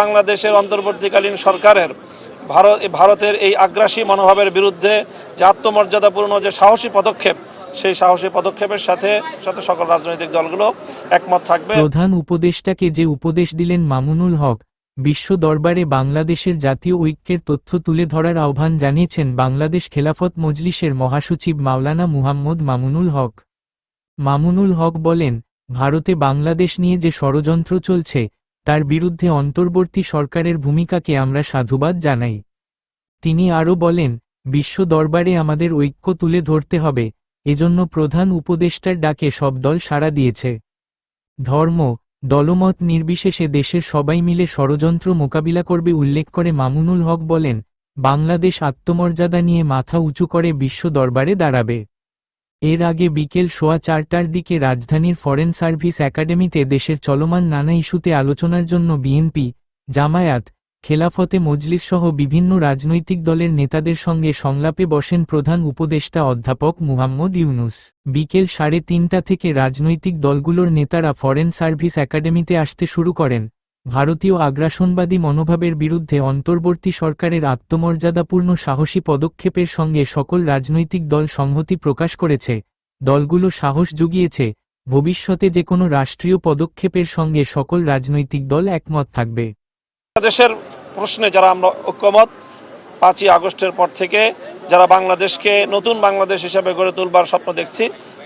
বাংলাদেশের অন্তর্বর্তীকালীন সরকারের, ভারত, ভারতের এই আগ্রাসী মনোভাবের বিরুদ্ধে যে আত্মমর্যাদাপূর্ণ যে সাহসী পদক্ষেপ, সেই সাহসী পদক্ষেপের সাথে সাথে সকল রাজনৈতিক দলগুলো একমত থাকবে। প্রধান উপদেষ্টাকে যে উপদেশ দিলেন মামুনুল হক, বিশ্ব দরবারে বাংলাদেশের জাতীয় ঐক্যের তথ্য তুলে ধরার আহ্বান জানিয়েছেন বাংলাদেশ খেলাফত মজলিসের মহাসচিব মাওলানা মুহাম্মদ মামুনুল হক। মামুনুল হক বলেন, ভারতে বাংলাদেশ নিয়ে যে ষড়যন্ত্র চলছে তার বিরুদ্ধে অন্তর্বর্তী সরকারের ভূমিকাকে আমরা সাধুবাদ জানাই। তিনি আরও বলেন, বিশ্ব দরবারে আমাদের ঐক্য তুলে ধরতে হবে, এজন্য প্রধান উপদেষ্টার ডাকে সব দল সাড়া দিয়েছে। ধর্ম, দলমত নির্বিশেষে দেশের সবাই মিলে ষড়যন্ত্র মোকাবিলা করবে উল্লেখ করে মামুনুল হক বলেন, বাংলাদেশ আত্মমর্যাদা নিয়ে মাথা উঁচু করে বিশ্ব দরবারে দাঁড়াবে। এর আগে বিকেল সোয়া চারটার দিকে রাজধানীর ফরেন সার্ভিস একাডেমিতে দেশের চলমান নানা ইস্যুতে আলোচনার জন্য বিএনপি, জামায়াত, খেলাফতে মজলিস সহ বিভিন্ন রাজনৈতিক দলের নেতাদের সঙ্গে সংলাপে বসেন প্রধান উপদেষ্টা অধ্যাপক মুহাম্মদ ইউনুস। বিকেল সাড়ে তিনটা থেকে রাজনৈতিক দলগুলোর নেতারা ফরেন সার্ভিস একাডেমিতে আসতে শুরু করেন। ভারতীয় আগ্রাসনবাদী মনোভাবের বিরুদ্ধে অন্তর্বর্তী সরকারের আত্মমর্যাদাপূর্ণ সাহসী পদক্ষেপের সঙ্গে সকল রাজনৈতিক দল সংহতি প্রকাশ করেছে। দলগুলো সাহস জুগিয়েছে। ভবিষ্যতে যে কোনো রাষ্ট্রীয় পদক্ষেপের সঙ্গে সকল রাজনৈতিক দল একমত থাকবে। বাংলাদেশের প্রশ্নে যারা আমরা ঐক্যমত, পাঁচই আগস্টের পর থেকে যারা বাংলাদেশকে নতুন বাংলাদেশ হিসাবে গড়ে তুলবার স্বপ্ন দেখছি,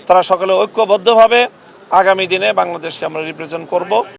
তারা সকলে ঐক্যবদ্ধভাবে আগামী দিনে বাংলাদেশকে আমরা রিপ্রেজেন্ট করব।